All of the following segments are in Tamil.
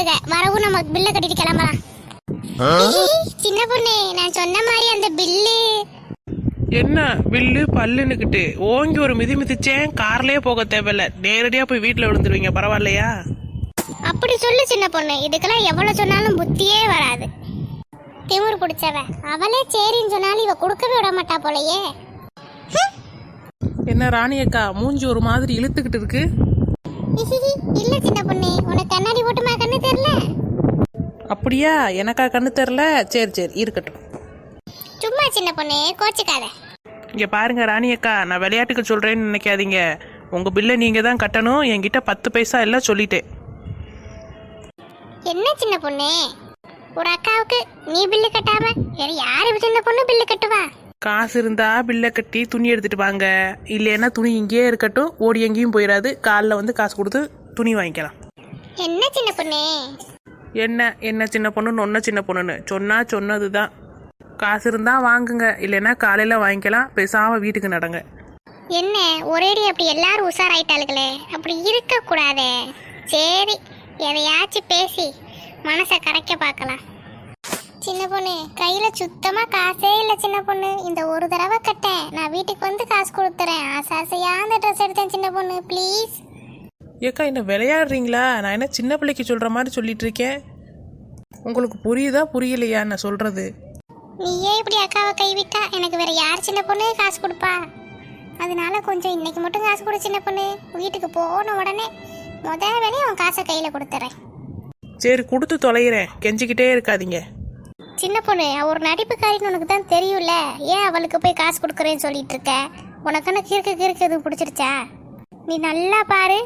வந்துருவாளுங்க வரவும் நம்ம பில்லை கட்டிட்டு கிளம்பலாம். சின்ன பொண்ணு நான் சொன்ன மாதிரி அந்த பில்லு என்ன வில்லு பல்லுன்னுக்கிட்டு ஓங்கி ஒரு மிதி மிதிச்சேன் கார்லயே போக தேவையில்ல. நேரடியா போய் வீட்டுல விழுந்துருவீங்க பரவாயில்லையா? அப்படி சொல்லு சின்ன பொண்ணு. இதுக்கெல்லாம் எவ்வளவு சொன்னாலும் புத்தியே வராது. திமிரு பிடிச்சவ. அவளே சரின்னு சொன்னாலும் இவ கொடுக்கவே விட மாட்டா போலயே. என்ன ராணி அக்கா மூஞ்சி ஒரு மாதிரி இழுத்துக்கிட்டு இருக்கு? இல்ல சின்ன பொண்ணு உனக்கு கண்ணாடி போட்டுமா கண்ணு தெரியல? அப்படியா? எனக்கா கண்ணு தெரில சரி சரி இருக்கட்டும். சும்மா சின்ன பொண்ணு கோச்சுக்காத. இங்க பாருங்க ராணி அக்கா நான் விளையாட்டுக்கு சொல்றேன்னு நினைக்காதீங்க. உங்க பில்லை நீங்க தான் கட்டணும். என்கிட்ட பத்து பைசா எல்லாம் சொல்லிட்டேன். என்ன சின்ன பொண்ணு? ஒரு அக்காவுக்கு நீ பில்லு கட்டாம வேற யாரு சின்ன பொண்ணு பில்லு கட்டுவா? காசு இருந்தா பில்லை கட்டி துணி எடுத்துட்டு வாங்க. இல்லைன்னா துணி இங்கேயே இருக்கட்டும் ஓடி எங்கேயும் போயிடாது காலைல வந்து காசு கொடுத்து துணி வாங்கிக்கலாம். என்ன சின்ன பொண்ணு? என்ன என்ன சின்ன பொண்ணுன்னு ஒன்ன சின்ன பொண்ணுன்னு. சொன்னா சொன்னது தான் காசு இருந்தா வாங்குங்க இல்லைன்னா காலையில வாங்கிக்கலாம். பேசாம வீட்டுக்கு நடங்க. என்ன ஒரேடி அப்படி எல்லாரும் உஷாராயிட்டாளுகளே? அப்படி இருக்க கூடாதே சரி எதையாச்சும் பேசி மனசை கரைக்க பார்க்கலாம். சின்ன பொண்ணு கையில சுத்தமா காசே இல்ல சின்ன பொண்ணு. இந்த ஒரு தடவை கட்டேன். நான் வீட்டுக்கு வந்து காசு கொடுத்துறேன். ஆசை ஆசையா அந்த ட்ரெஸ் எடுத்தேன் சின்ன பொண்ணு ப்ளீஸ் ஏக்கா என்ன விளையாடுறீங்களா? நான் என்ன சின்ன பிள்ளைக்கு சொல்ற மாதிரி சொல்லிட்டு இருக்கேன்? உங்களுக்கு புரியுதா புரியலையா நான் சொல்றது? நீயே இப்படி அக்காவை கைவிட்டா எனக்கு வேற யார் சின்ன பொண்ணு காசு கொடுப்பா? அதனால கொஞ்சம் இன்னைக்கு மட்டும் காசு கொடு சின்ன பொண்ணு. வீட்டுக்கு போன உடனே முத வேலையும் உன் காசை கையில கொடுத்துறேன். சரி கொடுத்து தொலைகிறேன். கெஞ்சிக்கிட்டே இருக்காதீங்க. சின்ன பொண்ணு ஒரு நடிப்புக்காரின்னு உனக்கு தான் தெரியும்ல? ஏன் அவளுக்கு போய் காசு கொடுக்குறேன்னு சொல்லிட்டு இருக்க? உனக்குன்னு கிறுக்கு கிறுக்கு எதுவும் பிடிச்சிருச்சா? நீ நல்லா பாரு.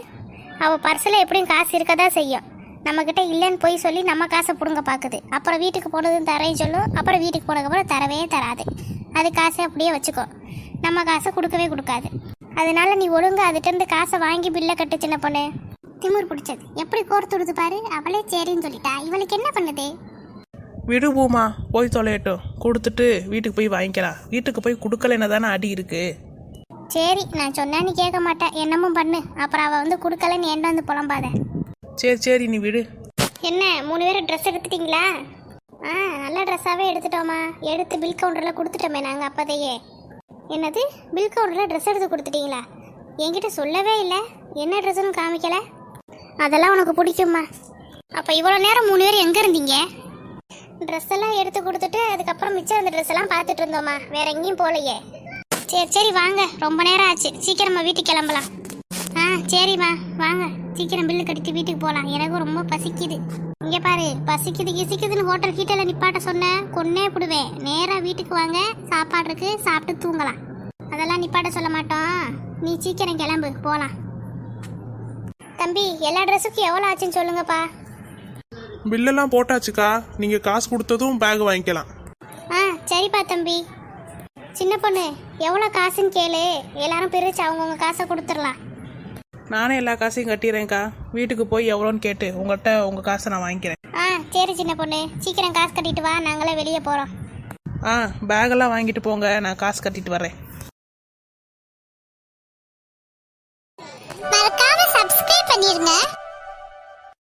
அவள் பர்ஸில் எப்படியும் காசு இருக்க தான் செய்யும். நம்மக்கிட்ட இல்லைன்னு போய் சொல்லி நம்ம காசை பிடுங்க பார்க்குது அப்புறம் வீட்டுக்கு போனதும் தரேன்னு சொல்லும் அப்புறம் வீட்டுக்கு போனதுக்கப்புறம் தரவே தராது. அது காசை அப்படியே வச்சுக்கோ. நம்ம காசை கொடுக்கவே கொடுக்காது. அதனால நீ ஒழுங்கா அதுகிட்ட காசை வாங்கி பில்லை கட்டு சின்ன பொண்ணு. திமிர் பிடிச்சது. எப்படி கோர்த்து விடுது பாரு? அவளே சரின்னு சொல்லிட்டா. இவளுக்கு என்ன பண்ணுது? விடு பூமா போய் தொலையட்டும். கொடுத்துட்டு வீட்டுக்கு போய் வாங்கிக்கலாம் வீட்டுக்கு போய் கொடுக்கலன்னு தானே அடி இருக்கு. சரி நான் சொன்னா நீ கேட்க மாட்டேன். என்னமும் பண்ணு. அப்புறம் அவ வந்து கொடுக்கலன்னு என்ன வந்து புலம்பாத? சரி சரி நீ விடு. என்ன மூணு பேரும் ட்ரெஸ் எடுத்துட்டீங்களா? ஆ நல்ல ட்ரெஸ்ஸாகவே எடுத்துட்டோமா. எடுத்து பில் கவுண்டரில் கொடுத்துட்டோமே நாங்கள் அப்போதையே. என்னது? பில் கவுண்டரில் ட்ரெஸ் எடுத்து கொடுத்துட்டீங்களா? என்கிட்ட சொல்லவே இல்லை. என்ன ட்ரெஸ்ஸுன்னு காமிக்கல? அதெல்லாம் உனக்கு பிடிக்குமா அப்போ இவ்வளோ நேரம் மூணு பேர் எங்கே இருந்தீங்க? ட்ரெஸ் எல்லாம் எடுத்து கொடுத்துட்டு அதுக்கப்புறம் மிச்சம் அந்த ட்ரெஸ் எல்லாம் பார்த்துட்டு இருந்தோமா வேற எங்கேயும் போகலையே. சரி சரி வாங்க. ரொம்ப நேரம் ஆச்சு. சீக்கிரமா வீட்டுக்கு கிளம்பலாம். ஆ சரிம்மா. வாங்க. சீக்கிரம் பில்லு கட்டிட்டு வீட்டுக்கு போகலாம். எனக்கும் ரொம்ப பசிக்குது. இங்கே பாரு பசிக்குது கிசிக்குதுன்னு ஹோட்டல் கீட்டல நிப்பாட்ட சொன்னேன் கொன்னே விடுவேன் நேராக வீட்டுக்கு வாங்க. சாப்பாடு இருக்கு. சாப்பிட்டு தூங்கலாம். அதெல்லாம் நிப்பாட்ட சொல்ல மாட்டோம். நீ சீக்கிரம் கிளம்பு. போகலாம் தம்பி எல்லா ட்ரெஸ்ஸுக்கும் எவ்வளோ ஆச்சுன்னு சொல்லுங்கப்பா. பில்லெல்லாம் போட்டாச்சுக்கா. நீங்க காசு கொடுத்ததும் பேக் வாங்கிக்கலாம். ஆ சரிப்பா தம்பி. சின்ன பொண்ணு எவ்வளோ காசுன்னு கேளு. எல்லாரும் பிரிச்சு அவங்கவுங்க காசை கொடுத்துடலாம். நானே எல்லா காசையும் கட்டிடுறேன்க்கா வீட்டுக்கு போய் எவ்வளோன்னு கேட்டு உங்கள்கிட்ட உங்கள் காசை நான் வாங்கிக்கிறேன். ஆ சரி சின்ன பொண்ணு. சீக்கிரம் காசு கட்டிட்டு வா. நாங்களே வெளியே போகிறோம் ஆ பேக்கெல்லாம் வாங்கிட்டு போங்க. நான் காசு கட்டிட்டு வரேன்.